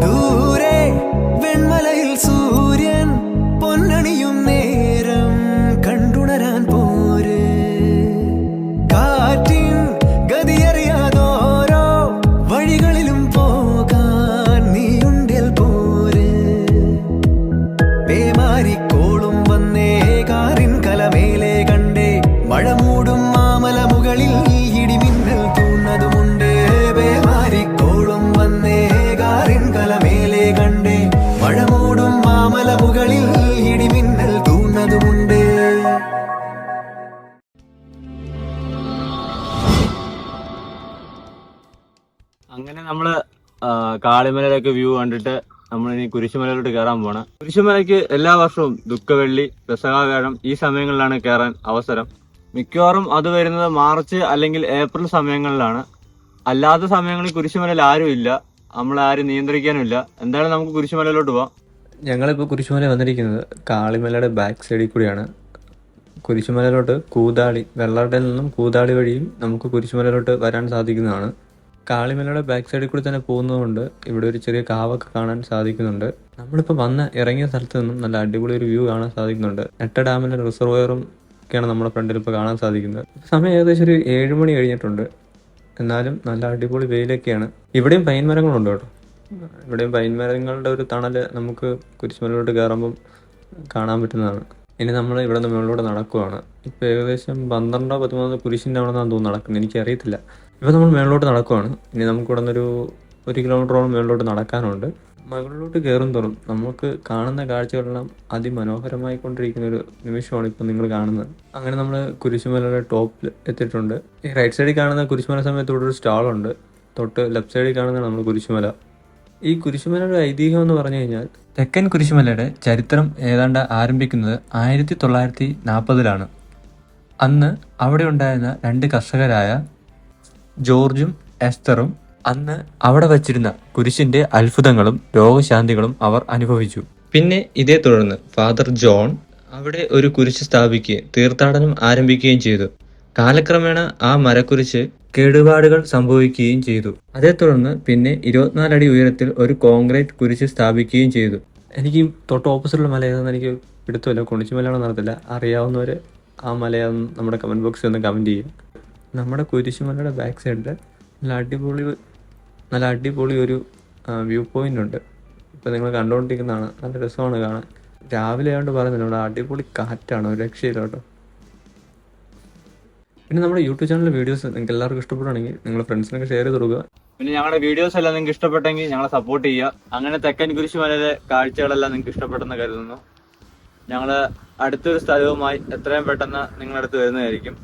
ദൂരെ വെൺമലയിൽ സൂര്യൻ പൊന്നണിയും നേരം കണ്ടുണരാൻ പോര്. കാറ്റിൻ ഗതിയറിയാതോരോ വഴികളിലും പോകാൻ നീയുണ്ടിൽ പോര്. പേമാരിക്കോളും അങ്ങനെ നമ്മൾ കാളിമലയിലൊക്കെ വ്യൂ കണ്ടിട്ട് നമ്മൾ ഇനി കുരിശുമലയിലോട്ട് കയറാൻ പോണ കുരിശുമലയ്ക്ക് എല്ലാ വർഷവും ദുഃഖവെള്ളി പെസകാവേഴം ഈ സമയങ്ങളിലാണ് കയറാൻ അവസരം. മിക്കവാറും അത് വരുന്നത് മാർച്ച് അല്ലെങ്കിൽ ഏപ്രിൽ സമയങ്ങളിലാണ്. അല്ലാത്ത സമയങ്ങളിൽ കുരിശുമലയിൽ ആരും ഇല്ല. നമ്മൾ ആരും നിയന്ത്രിക്കാനും ഇല്ല എന്തായാലും നമുക്ക് കുരിശുമലയിലോട്ട് പോവാം. ഞങ്ങളിപ്പോൾ കുരിശുമല വന്നിരിക്കുന്നത് കാളിമലയുടെ ബാക്ക് സൈഡിൽ കൂടിയാണ്. കുരിശുമലയിലോട്ട് കൂതാളി വെള്ളാട്ടയിൽ നിന്നും കൂതാളി വഴിയും നമുക്ക് കുരിശുമലയിലോട്ട് വരാൻ സാധിക്കുന്നതാണ്. കാളിമലയുടെ ബാക്ക് സൈഡിൽ കൂടി തന്നെ പോകുന്നതുകൊണ്ട് ഇവിടെ ഒരു ചെറിയ കാവൊക്കെ കാണാൻ സാധിക്കുന്നുണ്ട്. നമ്മളിപ്പോൾ വന്ന ഇറങ്ങിയ സ്ഥലത്ത് നിന്നും നല്ല അടിപൊളി ഒരു വ്യൂ കാണാൻ സാധിക്കുന്നുണ്ട്. നെട്ട ഡാമിലെ റിസർവയറും ഒക്കെയാണ് നമ്മുടെ ഫ്രണ്ടിൽ ഇപ്പോൾ കാണാൻ സാധിക്കുന്നത്. സമയം ഏകദേശം ഒരു ഏഴ് മണി കഴിഞ്ഞിട്ടുണ്ട്. എന്നാലും നല്ല അടിപൊളി വെയിലൊക്കെയാണ്. ഇവിടെയും പൈൻ മരങ്ങളുണ്ട് കേട്ടോ. ഇവിടെയും പൈൻ മരങ്ങളുടെ ഒരു തണൽ നമുക്ക് കുരിശുമലയിലോട്ട് കയറുമ്പം കാണാൻ പറ്റുന്നതാണ്. ഇനി നമ്മൾ ഇവിടെ നിന്ന് മുകളിലൂടെ നടക്കുവാണ്. ഇപ്പോൾ ഏകദേശം പന്ത്രണ്ടോ പതിമൂന്നോ കുരിശിന്റെ അവിടെ നിന്നാണ് തോന്നുന്നു നടക്കുന്നത്. എനിക്കറിയത്തില്ല. ഇപ്പോൾ നമ്മൾ മുകളിലോട്ട് നടക്കുവാണ്. ഇനി നമുക്ക് ഇവിടെ നിന്നൊരു ഒരു കിലോമീറ്ററോളം മുകളിലോട്ട് നടക്കാനുണ്ട്. മുകളിലോട്ട് കയറും തോറും നമുക്ക് കാണുന്ന കാഴ്ചകളെല്ലാം അതിമനോഹരമായി കൊണ്ടിരിക്കുന്ന ഒരു നിമിഷമാണ് ഇപ്പം നിങ്ങൾ കാണുന്നത്. അങ്ങനെ നമ്മൾ കുരിശുമലയുടെ ടോപ്പിൽ എത്തിയിട്ടുണ്ട്. ഈ റൈറ്റ് സൈഡിൽ കാണുന്ന കുരിശുമല സമയത്ത് ഇവിടെ ഒരു സ്റ്റാളുണ്ട് തൊട്ട് ലെഫ്റ്റ് സൈഡിൽ കാണുന്നതാണ് നമ്മൾ കുരിശുമല. ഈ കുരിശുമലയുടെ ഐതിഹ്യം എന്ന് പറഞ്ഞു കഴിഞ്ഞാൽ തെക്കൻ കുരിശുമലയുടെ ചരിത്രം ഏതാണ്ട് ആരംഭിക്കുന്നത് ആയിരത്തി തൊള്ളായിരത്തി നാൽപ്പതിലാണ്. അന്ന് അവിടെ ഉണ്ടായിരുന്ന രണ്ട് കർഷകരായ ജോർജും എസ്തറും അന്ന് അവിടെ വച്ചിരുന്ന കുരിശിന്റെ അത്ഭുതങ്ങളും രോഗശാന്തികളും അവർ അനുഭവിച്ചു. പിന്നെ ഇതേ തുടർന്ന് ഫാദർ ജോൺ അവിടെ ഒരു കുരിശ് സ്ഥാപിക്കുകയും തീർത്ഥാടനം ആരംഭിക്കുകയും ചെയ്തു. കാലക്രമേണ ആ മരക്കുരിശ് കേടുപാടുകൾ സംഭവിക്കുകയും ചെയ്തു. അതേ തുടർന്ന് പിന്നെ ഇരുപത്തിനാലടി ഉയരത്തിൽ ഒരു കോൺക്രീറ്റ് കുരിശ് സ്ഥാപിക്കുകയും ചെയ്തു. എനിക്ക് തൊട്ട് ഓപ്പോസിറ്റുള്ള മല ഏതാണെന്ന് എനിക്ക് പിടുത്തമില്ല. കുണിച്ചുമലയാണോ നടത്തില്ല. അറിയാവുന്നവർ ആ മലയാന്ന് നമ്മുടെ കമന്റ് ബോക്സിൽ ഒന്ന് കമന്റ് ചെയ്യുക നമ്മുടെ കുരിശുമലയുടെ ബാക്ക് സൈഡിൽ നല്ല അടിപൊളി നല്ല അടിപൊളി ഒരു വ്യൂ പോയിന്റ് ഉണ്ട്. ഇപ്പം നിങ്ങൾ കണ്ടുകൊണ്ടിരിക്കുന്നതാണ് നല്ല രസമാണ് കാണാൻ. രാവിലെ ആയതുകൊണ്ട് പറയുന്നില്ല. അടിപൊളി കാറ്റാണ്. ഒരു രക്ഷയില്ല കേട്ടോ. പിന്നെ നമ്മുടെ യൂട്യൂബ് ചാനലിലെ വീഡിയോസ് നിങ്ങൾക്ക് എല്ലാവർക്കും ഇഷ്ടപ്പെടുകയാണെങ്കിൽ നിങ്ങൾ ഫ്രണ്ട്സിനൊക്കെ ഷെയർ ചെയ്ത് കൊടുക്കുക. പിന്നെ ഞങ്ങളുടെ വീഡിയോസ് എല്ലാം നിങ്ങൾക്ക് ഇഷ്ടപ്പെട്ടെങ്കിൽ ഞങ്ങളെ സപ്പോർട്ട് ചെയ്യുക. അങ്ങനെ തെക്കൻ കുരിശുമലയിലെ കാഴ്ചകളെല്ലാം നിങ്ങൾക്ക് ഇഷ്ടപ്പെട്ടെന്ന് കരുതുന്നു. ഞങ്ങൾ അടുത്തൊരു സ്ഥലവുമായി എത്രയും പെട്ടെന്ന് നിങ്ങളുടെ വരുന്നതായിരിക്കും.